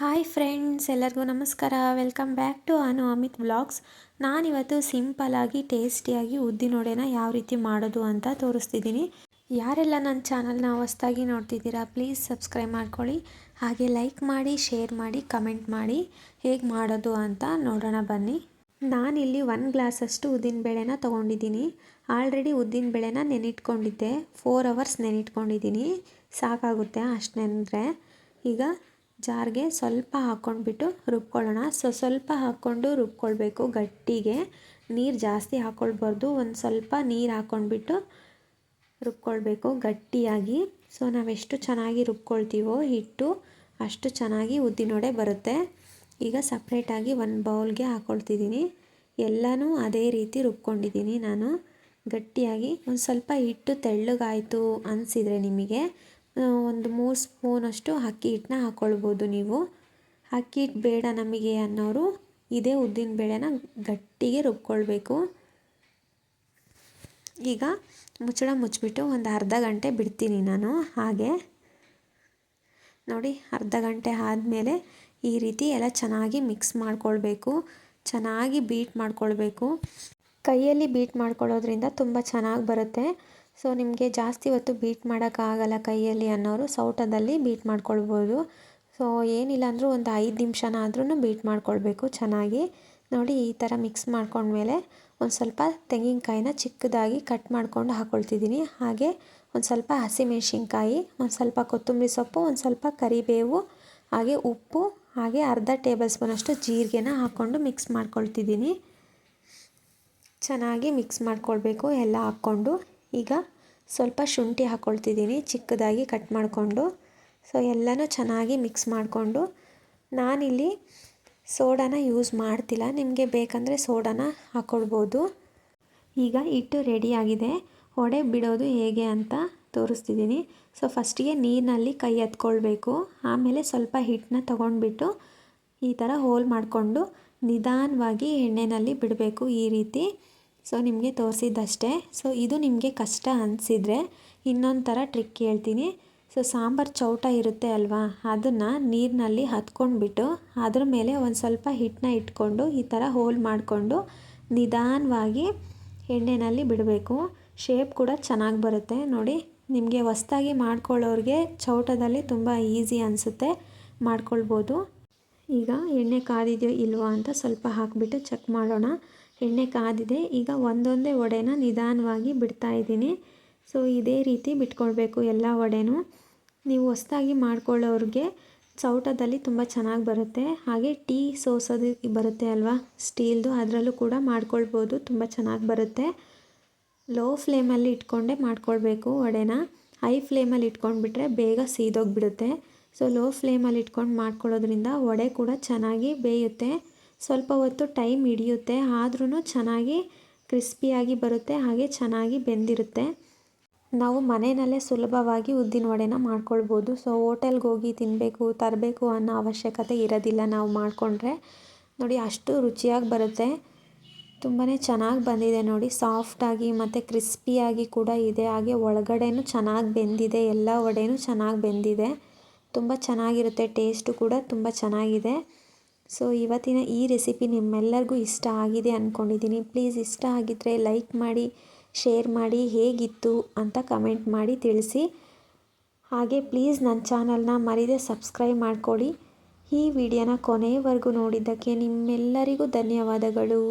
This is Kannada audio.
ಹಾಯ್ ಫ್ರೆಂಡ್ಸ್, ಎಲ್ಲರಿಗೂ ನಮಸ್ಕಾರ. Welcome back to Anu Amit blogs. ನಾನಿವತ್ತು ಸಿಂಪಲಾಗಿ ಟೇಸ್ಟಿಯಾಗಿ ಉದ್ದಿನೋಡೆನ ಯಾವ ರೀತಿ ಮಾಡೋದು ಅಂತ ತೋರಿಸ್ತಿದ್ದೀನಿ. ಯಾರೆಲ್ಲ ನನ್ನ ಚಾನಲ್ನ ಹೊಸ್ದಾಗಿ ನೋಡ್ತಿದ್ದೀರಾ, ಪ್ಲೀಸ್ ಸಬ್ಸ್ಕ್ರೈಬ್ ಮಾಡ್ಕೊಳ್ಳಿ. ಹಾಗೆ ಲೈಕ್ ಮಾಡಿ, ಶೇರ್ ಮಾಡಿ, ಕಮೆಂಟ್ ಮಾಡಿ ಹೇಗೆ ಮಾಡೋದು ಅಂತ ನೋಡೋಣ ಬನ್ನಿ. ನಾನಿಲ್ಲಿ ಒನ್ ಗ್ಲಾಸಷ್ಟು ಉದ್ದಿನಬೇಳೆನ ತೊಗೊಂಡಿದ್ದೀನಿ. ಆಲ್ರೆಡಿ ಉದ್ದಿನ ಬೇಳೆನ ನೆನಿಟ್ಕೊಂಡಿದ್ದೆ. Four hours ನೆನಿಟ್ಕೊಂಡಿದ್ದೀನಿ. ಸಾಕಾಗುತ್ತೆ ಅಷ್ಟು ನೆನೆದ್ರೆ ಈಗ ಜಾರ್ಗೆ ಸ್ವಲ್ಪ ಹಾಕ್ಕೊಂಡ್ಬಿಟ್ಟು ರುಬ್ಕೊಳ್ಳೋಣ. ಸೊ, ಸ್ವಲ್ಪ ಹಾಕ್ಕೊಂಡು ರುಬ್ಕೊಳ್ಬೇಕು ಗಟ್ಟಿಗೆ. ನೀರು ಜಾಸ್ತಿ ಹಾಕ್ಕೊಳ್ಬಾರ್ದು. ಒಂದು ಸ್ವಲ್ಪ ನೀರು ಹಾಕ್ಕೊಂಡ್ಬಿಟ್ಟು ರುಬ್ಕೊಳ್ಬೇಕು ಗಟ್ಟಿಯಾಗಿ. ಸೊ, ನಾವೆಷ್ಟು ಚೆನ್ನಾಗಿ ರುಬ್ಕೊಳ್ತೀವೋ ಹಿಟ್ಟು ಅಷ್ಟು ಚೆನ್ನಾಗಿ ಉದ್ದಿನೊಡೆ ಬರುತ್ತೆ. ಈಗ ಸಪ್ರೇಟಾಗಿ ಒಂದು ಬೌಲ್ಗೆ ಹಾಕ್ಕೊಳ್ತಿದ್ದೀನಿ ಎಲ್ಲನೂ ಅದೇ ರೀತಿ ರುಬ್ಕೊಂಡಿದ್ದೀನಿ ನಾನು. ಗಟ್ಟಿಯಾಗಿ ಒಂದು ಸ್ವಲ್ಪ ಹಿಟ್ಟು ತೆಳ್ಳಗಾಯಿತು ಅನಿಸಿದರೆ ನಿಮಗೆ. ಒಂದು ಮೂರು ಸ್ಪೂನಷ್ಟು ಅಕ್ಕಿ ಹಿಟ್ಟನ್ನ ಹಾಕ್ಕೊಳ್ಬೋದು ನೀವು. ಅಕ್ಕಿ ಹಿಟ್ಟು ಬೇಡ ನಮಗೆ ಅನ್ನೋರು ಇದೇ ಉದ್ದಿನ ಬೇಳೆನ ಗಟ್ಟಿಗೆ ರುಬ್ಕೊಳ್ಬೇಕು. ಈಗ ಮುಚ್ಚಳ ಮುಚ್ಚಿಬಿಟ್ಟು ಒಂದು ಅರ್ಧ ಗಂಟೆ ಬಿಡ್ತೀನಿ ನಾನು ಹಾಗೆ. ನೋಡಿ, ಅರ್ಧ ಗಂಟೆ ಆದಮೇಲೆ ಈ ರೀತಿ ಎಲ್ಲ ಚೆನ್ನಾಗಿ ಮಿಕ್ಸ್ ಮಾಡ್ಕೊಳ್ಬೇಕು. ಚೆನ್ನಾಗಿ ಬೀಟ್ ಮಾಡ್ಕೊಳ್ಬೇಕು. ಕೈಯಲ್ಲಿ ಬೀಟ್ ಮಾಡ್ಕೊಳ್ಳೋದ್ರಿಂದ ತುಂಬ ಚೆನ್ನಾಗಿ ಬರುತ್ತೆ. ಸೊ ನಿಮಗೆ ಜಾಸ್ತಿ ಹೊತ್ತು ಬೀಟ್ ಮಾಡೋಕ್ಕಾಗಲ್ಲ ಕೈಯಲ್ಲಿ ಅನ್ನೋರು ಸೌಟದಲ್ಲಿ ಬೀಟ್ ಮಾಡ್ಕೊಳ್ಬೋದು. ಸೊ ಏನಿಲ್ಲ ಅಂದರೂ ಒಂದು ಐದು ನಿಮಿಷನಾದ್ರೂ ಬೀಟ್ ಮಾಡ್ಕೊಳ್ಬೇಕು ಚೆನ್ನಾಗಿ. ನೋಡಿ, ಈ ಥರ ಮಿಕ್ಸ್ ಮಾಡ್ಕೊಂಡ್ಮೇಲೆ ಒಂದು ಸ್ವಲ್ಪ ತೆಂಗಿನಕಾಯಿನ ಚಿಕ್ಕದಾಗಿ ಕಟ್ ಮಾಡ್ಕೊಂಡು ಹಾಕ್ಕೊಳ್ತಿದ್ದೀನಿ ಹಾಗೆ ಒಂದು ಸ್ವಲ್ಪ ಹಸಿಮೆಣ್ಸಿನ್ಕಾಯಿ, ಒಂದು ಸ್ವಲ್ಪ ಕೊತ್ತಂಬರಿ ಸೊಪ್ಪು, ಒಂದು ಸ್ವಲ್ಪ ಕರಿಬೇವು, ಹಾಗೆ ಉಪ್ಪು, ಹಾಗೆ ಅರ್ಧ ಟೇಬಲ್ ಸ್ಪೂನಷ್ಟು ಜೀರಿಗೆನ ಹಾಕ್ಕೊಂಡು ಮಿಕ್ಸ್ ಮಾಡ್ಕೊಳ್ತಿದ್ದೀನಿ. ಚೆನ್ನಾಗಿ ಮಿಕ್ಸ್ ಮಾಡ್ಕೊಳ್ಬೇಕು ಎಲ್ಲ ಹಾಕ್ಕೊಂಡು. ಈಗ ಸ್ವಲ್ಪ ಶುಂಠಿ ಹಾಕ್ಕೊಳ್ತಿದ್ದೀನಿ ಚಿಕ್ಕದಾಗಿ ಕಟ್ ಮಾಡಿಕೊಂಡು. ಸೊ ಎಲ್ಲನೂ ಚೆನ್ನಾಗಿ ಮಿಕ್ಸ್ ಮಾಡಿಕೊಂಡು. ನಾನಿಲ್ಲಿ ಸೋಡಾನ ಯೂಸ್ ಮಾಡ್ತಿಲ್ಲ. ನಿಮಗೆ ಬೇಕಂದರೆ ಸೋಡಾನ ಹಾಕ್ಕೊಳ್ಬೋದು ಈಗ ಹಿಟ್ಟು ರೆಡಿಯಾಗಿದೆ ಒಡೆ ಬಿಡೋದು ಹೇಗೆ ಅಂತ ತೋರಿಸ್ತಿದ್ದೀನಿ. ಸೊ ಫಸ್ಟಿಗೆ ನೀರಿನಲ್ಲಿ ಕೈ ಎತ್ಕೊಳ್ಬೇಕು. ಆಮೇಲೆ ಸ್ವಲ್ಪ ಹಿಟ್ಟನ್ನ ತೊಗೊಂಡ್ಬಿಟ್ಟು ಈ ಥರ ಹೋಲ್ ಮಾಡಿಕೊಂಡು ನಿಧಾನವಾಗಿ ಎಣ್ಣೆಯಲ್ಲಿ ಬಿಡಬೇಕು ಈ ರೀತಿ. ಸೊ ನಿಮಗೆ ತೋರಿಸಿದ್ದಷ್ಟೇ. ಸೊ ಇದು ನಿಮಗೆ ಕಷ್ಟ ಅನಿಸಿದರೆ ಇನ್ನೊಂದು ಥರ ಟ್ರಿಕ್ ಹೇಳ್ತೀನಿ. ಸೊ ಸಾಂಬಾರು ಚೌಟ ಇರುತ್ತೆ ಅಲ್ವಾ? ಅದನ್ನು ನೀರಿನಲ್ಲಿ ಹತ್ಕೊಂಡ್ಬಿಟ್ಟು ಅದ್ರ ಮೇಲೆ ಒಂದು ಸ್ವಲ್ಪ ಹಿಟ್ಟನ್ನ ಇಟ್ಕೊಂಡು ಈ ಥರ ಹೋಲ್ ಮಾಡಿಕೊಂಡು ನಿಧಾನವಾಗಿ ಎಣ್ಣೆಯಲ್ಲಿ ಬಿಡಬೇಕು. ಶೇಪ್ ಕೂಡ ಚೆನ್ನಾಗಿ ಬರುತ್ತೆ. ನೋಡಿ, ನಿಮಗೆ ಹೊಸ್ದಾಗಿ ಮಾಡ್ಕೊಳ್ಳೋರಿಗೆ ಚೌಟದಲ್ಲಿ ತುಂಬ ಈಸಿ ಅನಿಸುತ್ತೆ. ಮಾಡ್ಕೊಳ್ಬೋದು. ಈಗ ಎಣ್ಣೆ ಕಾದಿದೆಯೋ ಇಲ್ವೋ ಅಂತ ಸ್ವಲ್ಪ ಹಾಕಿಬಿಟ್ಟು ಚೆಕ್ ಮಾಡೋಣ. ಎಣ್ಣೆ ಕಾದಿದೆ. ಈಗ ಒಂದೊಂದೇ ವಡೆನ ನಿಧಾನವಾಗಿ ಬಿಡ್ತಾ ಇದ್ದೀನಿ. ಸೊ ಇದೇ ರೀತಿ ಬಿಟ್ಕೊಳ್ಬೇಕು ಎಲ್ಲ ವಡೆನೂ. ನೀವು ಹೊಸ್ದಾಗಿ ಮಾಡ್ಕೊಳ್ಳೋರಿಗೆ ಚೌಟದಲ್ಲಿ ತುಂಬ ಚೆನ್ನಾಗಿ ಬರುತ್ತೆ. ಹಾಗೆ ಟೀ ಸೋಸೋದು ಬರುತ್ತೆ ಅಲ್ವಾ? ಸ್ಟೀಲ್ದು ಅದರಲ್ಲೂ ಕೂಡ ಮಾಡ್ಕೊಳ್ಬೋದು. ತುಂಬ ಚೆನ್ನಾಗಿ ಬರುತ್ತೆ. ಲೋ ಫ್ಲೇಮಲ್ಲಿ ಇಟ್ಕೊಂಡೇ ಮಾಡ್ಕೊಳ್ಬೇಕು ವಡೆನ. ಹೈ ಫ್ಲೇಮಲ್ಲಿ ಇಟ್ಕೊಂಡ್ಬಿಟ್ರೆ ಬೇಗ ಸೀದೋಗಿಬಿಡುತ್ತೆ. ಸೊ ಲೋ ಫ್ಲೇಮಲ್ಲಿ ಇಟ್ಕೊಂಡು ಮಾಡ್ಕೊಳ್ಳೋದ್ರಿಂದ ವಡೆ ಕೂಡ ಚೆನ್ನಾಗಿ ಬೇಯುತ್ತೆ. ಸ್ವಲ್ಪ ಹೊತ್ತು ಟೈಮ್ ಹಿಡಿಯುತ್ತೆ. ಆದ್ರೂ ಚೆನ್ನಾಗಿ ಕ್ರಿಸ್ಪಿಯಾಗಿ ಬರುತ್ತೆ, ಹಾಗೆ ಚೆನ್ನಾಗಿ ಬೆಂದಿರುತ್ತೆ. ನಾವು ಮನೆಯಲ್ಲೇ ಸುಲಭವಾಗಿ ಉದ್ದಿನ ವಡೆನ ಮಾಡ್ಕೊಳ್ಬೋದು. ಸೊ, ಹೋಟೆಲ್ಗೆ ಹೋಗಿ ತಿನ್ನಬೇಕು ತರಬೇಕು ಅನ್ನೋ ಅವಶ್ಯಕತೆ ಇರೋದಿಲ್ಲ ನಾವು ಮಾಡಿಕೊಂಡ್ರೆ. ನೋಡಿ, ಅಷ್ಟು ರುಚಿಯಾಗಿ ಬರುತ್ತೆ. ತುಂಬಾ ಚೆನ್ನಾಗಿ ಬಂದಿದೆ ನೋಡಿ. ಸಾಫ್ಟಾಗಿ ಮತ್ತು ಕ್ರಿಸ್ಪಿಯಾಗಿ ಕೂಡ ಇದೆ. ಹಾಗೆ ಒಳಗಡೆನೂ ಚೆನ್ನಾಗಿ ಬೆಂದಿದೆ. ಎಲ್ಲ ವಡೆನೂ ಚೆನ್ನಾಗಿ ಬೆಂದಿದೆ. ತುಂಬ ಚೆನ್ನಾಗಿರುತ್ತೆ. ಟೇಸ್ಟು ಕೂಡ ತುಂಬ ಚೆನ್ನಾಗಿದೆ. ಸೊ ಇವತ್ತಿನ ಈ ರೆಸಿಪಿ ನಿಮ್ಮೆಲ್ಲರಿಗೂ ಇಷ್ಟ ಆಗಿದೆ ಅಂದ್ಕೊಂಡಿದ್ದೀನಿ ಪ್ಲೀಸ್ ಇಷ್ಟ ಆಗಿದ್ದರೆ ಲೈಕ್ ಮಾಡಿ, ಶೇರ್ ಮಾಡಿ, ಹೇಗಿತ್ತು ಅಂತ ಕಮೆಂಟ್ ಮಾಡಿ ತಿಳಿಸಿ. ಹಾಗೆ ಪ್ಲೀಸ್ ನನ್ನ ಚಾನಲ್ನ ಮರಿದೆ ಸಬ್ಸ್ಕ್ರೈಬ್ ಮಾಡಿಕೊಡಿ. ಈ ವಿಡಿಯೋನ ಕೊನೆಯವರೆಗೂ ನೋಡಿದ್ದಕ್ಕೆ ನಿಮ್ಮೆಲ್ಲರಿಗೂ ಧನ್ಯವಾದಗಳು.